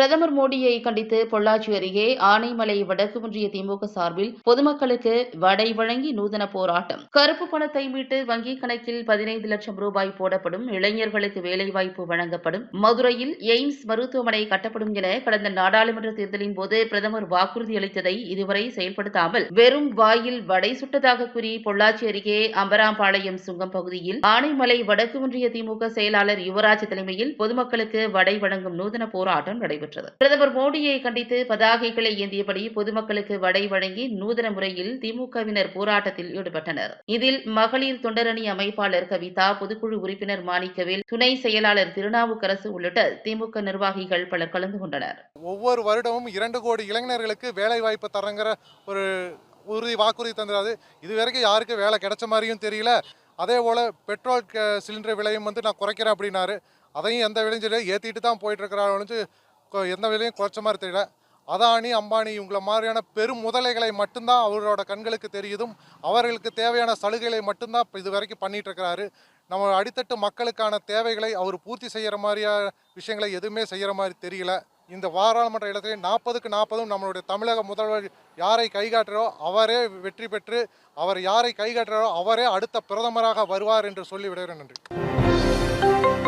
பிரதமர் மோடியை கண்டித்து பொள்ளாச்சி அருகே ஆனைமலை வடக்கு ஒன்றிய திமுக சார்பில் பொதுமக்களுக்கு வடை வழங்கி நூதன போராட்டம். கருப்பு பணத்தை மீட்டு வங்கிக் கணக்கில் பதினைந்து லட்சம் ரூபாய் போடப்படும். இளைஞர்களுக்கு வேலைவாய்ப்பு வழங்கப்படும். மதுரையில் எய்ம்ஸ் மருத்துவமனை கட்டப்படும் என கடந்த நாடாளுமன்ற தேர்தலின் போது பிரதமர் வாக்குறுதி அளித்ததை இதுவரை செயல்படுத்தாமல் வெறும் வாயில் வடை சுட்டதாக கூறி பொள்ளாச்சி அருகே அம்பராம்பாளையம் சுங்கம் பகுதியில் ஆனைமலை வடக்கு ஒன்றிய திமுக செயலாளர் யுவராஜ் தலைமையில் பொதுமக்களுக்கு வடை வழங்கும் நூதன போராட்டம் நடைபெற்றது. பிரதமர் மோடியை கண்டித்து பதாகைகளை ஏந்தியபடி பொதுமக்களுக்கு வடை வழங்கி நூதன முறையில் திமுகவினர் போராட்டத்தில் ஈடுபட்டனர். இதில் மகளிர் தொண்டரணி அமைப்பாளர் கவிதா பொதுக்குழு உறுப்பினர் மாணிக்கவேல் துணை செயலாளர் திருநாவுக்கரசு உள்ளிட்ட திமுக நிர்வாகிகள் பலர் கலந்து கொண்டனர். ஒவ்வொரு வருடமும் இரண்டு கோடி இளைஞர்களுக்கு வேலை வாய்ப்பு தரங்கிற ஒரு உறுதி வாக்குறுதி தந்துடாது இது வரைக்கும் யாருக்கும் வேலை கிடைச்ச மாதிரியும் தெரியல. அதே போல் பெட்ரோல் சிலிண்டர் விலையும் வந்து நான் குறைக்கிறேன் அப்படின்னாரு. அதையும் எந்த விளைஞ்சலையும் ஏற்றிட்டு தான் போயிட்டு இருக்கிறாங்க எந்த விலையும் குறைச்ச மாதிரி தெரியல. அதானி அம்பானி இவங்கள மாதிரியான பெரும் முதலைகளை மட்டும்தான் அவரோட கண்களுக்கு தெரியுதும். அவர்களுக்கு தேவையான சலுகைகளை மட்டும்தான் இப்போ இது வரைக்கும் பண்ணிட்டு இருக்கிறாரு நம்ம அடித்தட்டு மக்களுக்கான தேவைகளை அவர் பூர்த்தி செய்கிற மாதிரியான விஷயங்களை எதுவுமே செய்கிற மாதிரி தெரியல. இந்த பாராளுமன்ற இடத்துல நாற்பதுக்கு நாற்பதும் நம்மளுடைய தமிழக முதல்வர் யாரை கைகாட்டுறோ அவரே வெற்றி பெற்று அவர் யாரை கைகாட்டுறோ அவரே அடுத்த பிரதமராக வருவார் என்று சொல்லி விடுகிறேன் நன்றி.